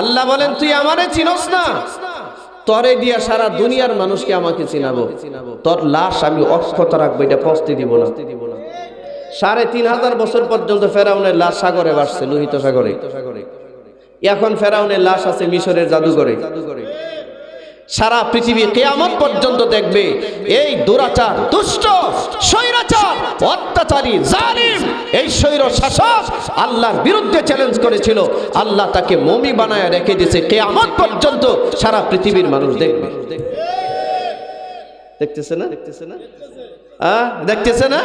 আল্লাহ বলেন, তুই আমারে চিনস না। তরে দিয়া সারা দুনিয়ার মানুষকে আমাকে চিনাবো। তোর লাশ আমি অক্ষত রাখব, এটা পস্তি দিব না। সাড়ে তিন হাজার বছর পর্যন্ত ফেরাউনের লাশ সাগরে বাসছে লোহিত সাগরে। এখন ফেরাউনের লাশ আছে মিশরের জাদুঘরে জাদুঘরে। সারা পৃথিবী কেয়ামত পর্যন্ত দেখবে, এই দুরাচার, দুষ্ট, স্বৈরাচার, অত্যাচারী, জালিম, এই স্বৈর শাসক আল্লাহর বিরুদ্ধে চ্যালেঞ্জ করেছিল। আল্লাহ তাকে মমি বানায় রেখে দিয়েছে। কেয়ামত পর্যন্ত সারা পৃথিবীর মানুষ দেখবে। দেখতেছে না? দেখতেছে না আহ দেখতেছে না?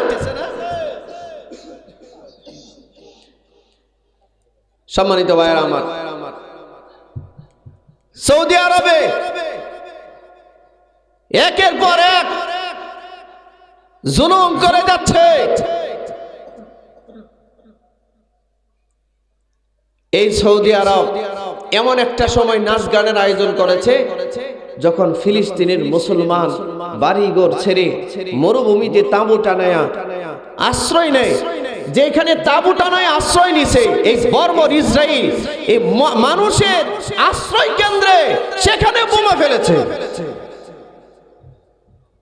সম্মানিত ভাইয়ের আমার, সৌদি আরবে একের পর এক জুলুম করে যাচ্ছে। এই সৌদি আরব এমন একটা সময় নাচ গানের আয়োজন করেছে, যখন ফিলিস্তিনের মুসলমান বাড়িঘর ছেড়ে মরুভূমিতে তাঁবু টানায়া আশ্রয় নেয়, যেখানে তাঁবু টানায় আশ্রয় নিছে এই বর্বর ইসরায়েল এই মানুষের আশ্রয় কেন্দ্রে সেখানে বোমা ফেলেছে।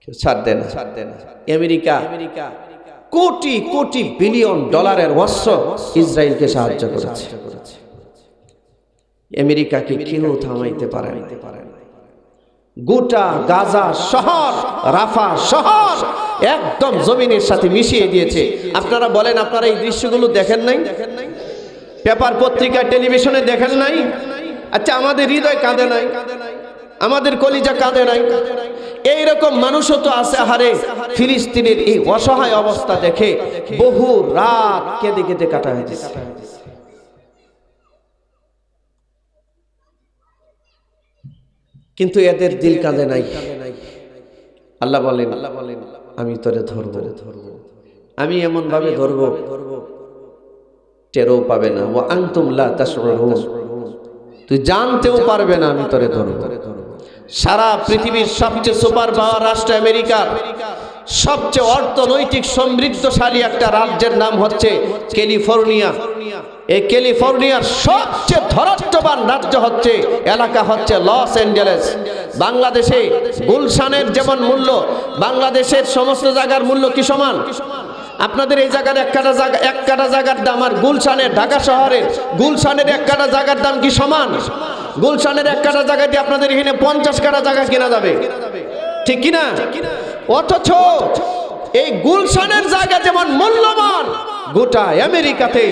কেউ ছাড় দেন ছাড় দেন আমেরিকা কোটি কোটি বিলিয়ন ডলারের অস্ত্র ইসরায়েলকে সাহায্য করেছে। আমেরিকাকে কেউ থামাইতে পারে না। গোটা গাজা শহর, রাফা শহর একদম জমিনের সাথে মিশিয়ে দিয়েছে। আপনারা বলেন, আপনারা এই দৃশ্যগুলো দেখেন নাই? পেপার পত্রিকা, টেলিভিশনে দেখেন নাই? আচ্ছা আমাদের হৃদয় কাঁদে নাই কাঁদে নাই? আমাদের কলিজা কাঁদে নাই। এইরকম মানুষও তো আছে হারে ফিলিস্তিনের এই অসহায় অবস্থা দেখে বহু রাত কেঁদে কেঁদে কাটা হয়েছে কিন্তু এদের দিল কাঁদে নাই। আল্লাহ বলেন আল্লাহ বলেন আমি তোরে ধরবো। ধরবো আমি এমন ভাবে ধরবো, টেরও পাবে না। ও আংতুম লা তাশউরুন। তুই জানতেও পারবে না আমি তোরে ধরবো। সারা পৃথিবীর সবচেয়ে সুপার পাওয়ার রাষ্ট্র আমেরিকার সবচেয়ে অর্থনৈতিক সমৃদ্ধশালী একটা রাজ্যের নাম হচ্ছে ক্যালিফোর্নিয়া। এই ক্যালিফোর্নিয়ার সবচেয়ে ধরাত্মবান রাজ্য হচ্ছে, এলাকা হচ্ছে লস অ্যাঞ্জেলেস। বাংলাদেশে গুলশানের যেমন মূল্য, বাংলাদেশের সমস্ত জায়গার মূল্য কি সমান? আপনাদের এই জায়গার এক কাটা জায়গা এক কাটা জায়গার দাম আর গুলশানের, ঢাকা শহরের গুলশানের এক কাটা জায়গার দাম কি সমান? গুলশানের এক কাটা জায়গাতে আপনাদের এখানে পঞ্চাশ কাটা জায়গা কেনা যাবে। ঠিক কিনা? অথচ এই গুলশানের জায়গা যেমন মূল্যবান গোটা আমেরিকাতে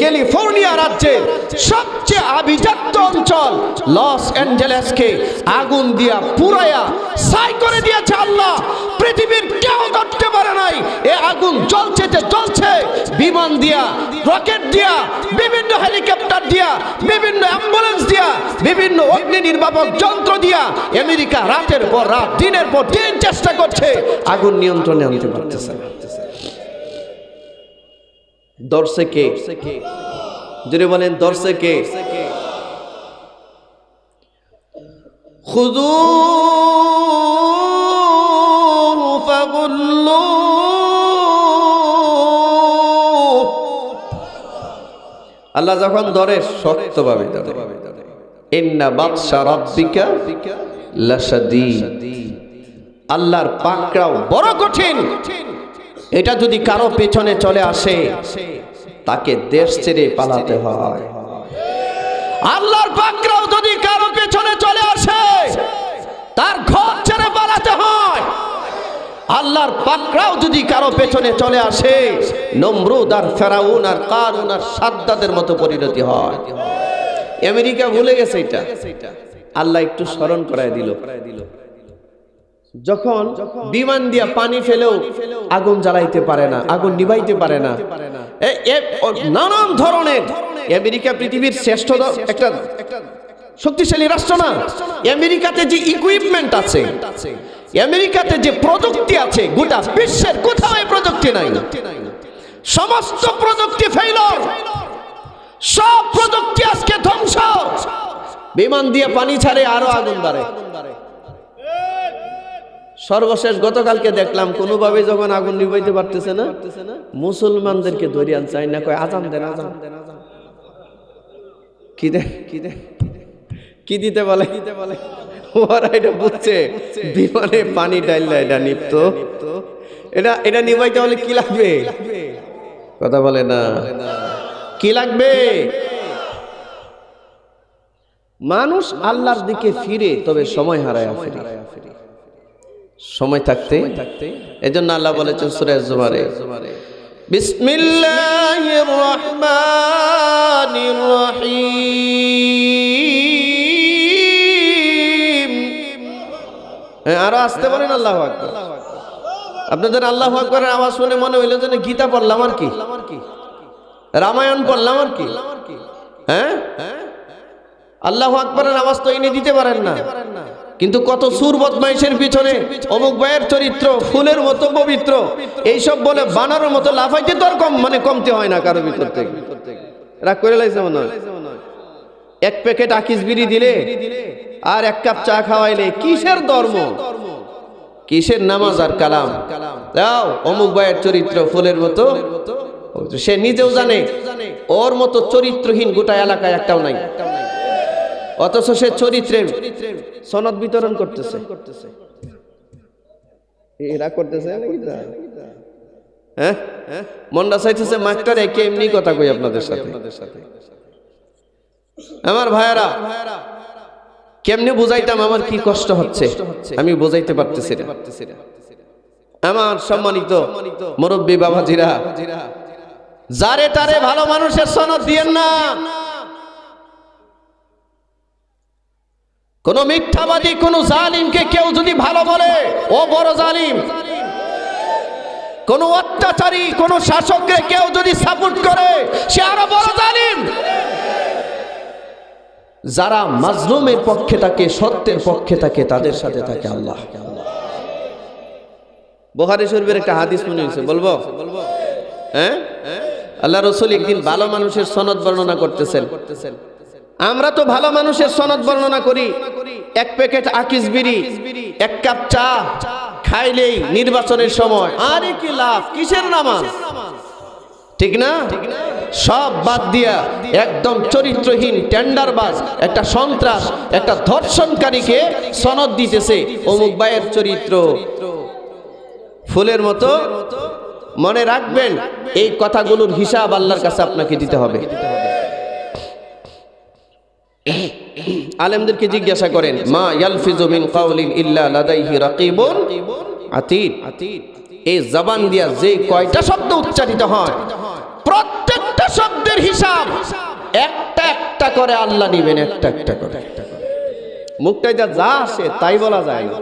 ক্যালিফোর্নিয়া রাজ্যের সবচেয়ে আভিজাত্য অঞ্চল, লস অ্যাঞ্জেলেসকে আগুন দিয়া পুরায়া ছাই করে দিয়েছে আল্লাহ। পৃথিবীর কেউ ধরতে পারে নাই। এ আগুন জ্বলছে যে জ্বলছে। বিমান দিয়া, রকেট দিয়া, বিভিন্ন হেলিকপ্টার দিয়া, বিভিন্ন অ্যাম্বুলেন্স দিয়া, বিভিন্ন অগ্নি নির্বাপক যন্ত্র দিয়া আমেরিকা রাতের পর রাত, দিনের পর দিন চেষ্টা করছে। আগুন নিয়ন্ত্রণে আনতে পারতেছে না। দর্শে যদি বলেন আল্লাহ যখন ধরে শক্তভাবে ধরে, ইন্না বাদশা রাব্বিকা লাশাদীদ। আল্লাহর পাকড়াও বড় কঠিন। এটা যদি কারও পেছনে চলে আসে, তাকে দেশ ছেড়ে পালাতে হয়। আল্লাহর পাকড়াও যদি কারও পেছনে চলে আসে, তার ঘর ছেড়ে পালাতে হয়। আল্লাহর পাকড়াও যদি কারও পেছনে চলে আসে, নমরুদ আর ফেরাউন আর কারুন আর সাদ্দাদের মতো পরিণতি হয়। আমেরিকা ভুলে গেছে এটা। আল্লাহ একটু স্মরণ করায় দিল। যখন বিমান দিয়া পানি ফেলেও আগুন জ্বালাইতে পারে না আগুন নিভাইতে পারে না। নানান ধরনের আমেরিকা পৃথিবীর শ্রেষ্ঠ একটা শক্তিশালী রাষ্ট্র না। আমেরিকাতে যে ইকুইপমেন্ট আছে আমেরিকাতে যে প্রযুক্তি আছে গোটা বিশ্বের কোথাও এই প্রযুক্তি নাই। সমস্ত প্রযুক্তি ফেইলর সব প্রযুক্তি আজকে ধ্বংস। বিমান দিয়ে পানি ছাড়ে আরও আগুন বাড়ে। সর্বশেষ গতকালকে দেখলাম কোনোভাবে যখন আগুন নিবাইতে পারতেছে না, মুসলমানদেরকে আনছে। আইন না কয়, আজান দেন, আজান। কি দে, কি দিতে বলে দিতে বলে? ওরা এটা বুঝছে। বিমানে পানি ডাইলে এটা নিপ্ত। এটা এটা নিবাইতে হলে কি লাগবে? কথা বলে না। কি লাগবে? মানুষ আল্লাহর দিকে ফিরে, তবে সময় হারায় ফিরে সময় থাকতে। এজন্য আল্লাহ বলেছেন সূরা জুমারে বিসমিল্লাহির রহমানির রহিম। হ্যাঁ, আরও আসতে পারেন আল্লাহ আকবার। আপনাদের আল্লাহ আকবরের আওয়াজ শুনে মনে হইল যেন গীতা পড়লাম আর কি। রামায়ণ পড়লাম আর কি। হ্যাঁ? আল্লাহ আকবরের আওয়াজ তো এনে দিতে পারেন না। কিন্তু কত সুর বদমাইশের পিছনে অমুক ভাইয়ের চরিত্র, ফুলের মতো পবিত্র। এইসব বলে বানানোর মতো লাফাইতে তো আর কম মানে কমতে হয় না কারও ভিতর থেকে। রাগ করে লাগছে মনে হয়? এক প্যাকেট আকিস বিড়ি দিলে আর এক কাপ চা খাওয়াইলে কিসের ধর্ম? কিসের নামাজ আর কালাম? দাও, অমুক ভাইয়ের চরিত্র, ফুলের মতো সে নিজেও জানে, ওর মতো চরিত্রহীন গোটা এলাকায় একটাও নাই। অথচ সে চরিত্রের সনদ বিতরণ করতেছে। এরা করতেছে। হ্যাঁ? মনটা চাইতেছে মাস্টার একে এমনি কথা কই আপনাদের সাথে। আমার ভাইয়ারা কেমনে বুঝাইতাম আমার কি কষ্ট হচ্ছে? আমি বুঝাইতে পারতেছি না। আমার সম্মানিত মুরব্বী বাবাজিরা যারে তারে ভালো মানুষের সনদ দিয়েন না কোন মিথ্যাবাদী, কোন জালিমকে কেউ যদি ভালো বলে, ও বড় জালিম। কোন অত্যাচারী, কোন শাসককে কেউ যদি সাপোর্ট করে, সে আরও বড় জালিম। যারা মাজলুমের পক্ষে থাকে, সত্যের পক্ষে থাকে, তাদের সাথে থাকে আল্লাহ। বোহারি শরীফের একটা হাদিস মনে হয়েছে, বলব? হ্যাঁ? আল্লাহ রসুল একদিন ভালো মানুষের সনদ বর্ণনা করতেছেন। আমরা তো ভালো মানুষের সনদ বর্ণনা করি। এক প্যাকেট আকিস বিড়ি, এক কাপ চা খাইলেই নির্বাচনের সময়। আরে কি লাভ? কিসের নামাজ? ঠিক না? সব বাদ দিয়া একদম চরিত্রহীন, টেন্ডারবাজ, একটা সন্ত্রাস, একটা ধর্ষণকারীকে সনদ দিতেছে অমুক ভাইয়ের চরিত্র। ফুলের মতো মনে রাখবেন, এই কথাগুলোর হিসাব আল্লাহর কাছে আপনাকে দিতে হবে। আলেমদেরকে জিজ্ঞাসা করেন, মা ইয়ালফিজু মিন কাউলিন ইল্লা লাদাইহি রাকিবুন আতীত এই জবান দিয়া যে কয়টা শব্দ উচ্চারিত হয়, প্রত্যেকটা শব্দের হিসাব একটা একটা করে আল্লাহ নেবেন, একটা একটা করে। মুখটাই যা আসে তাই বলা যায়। না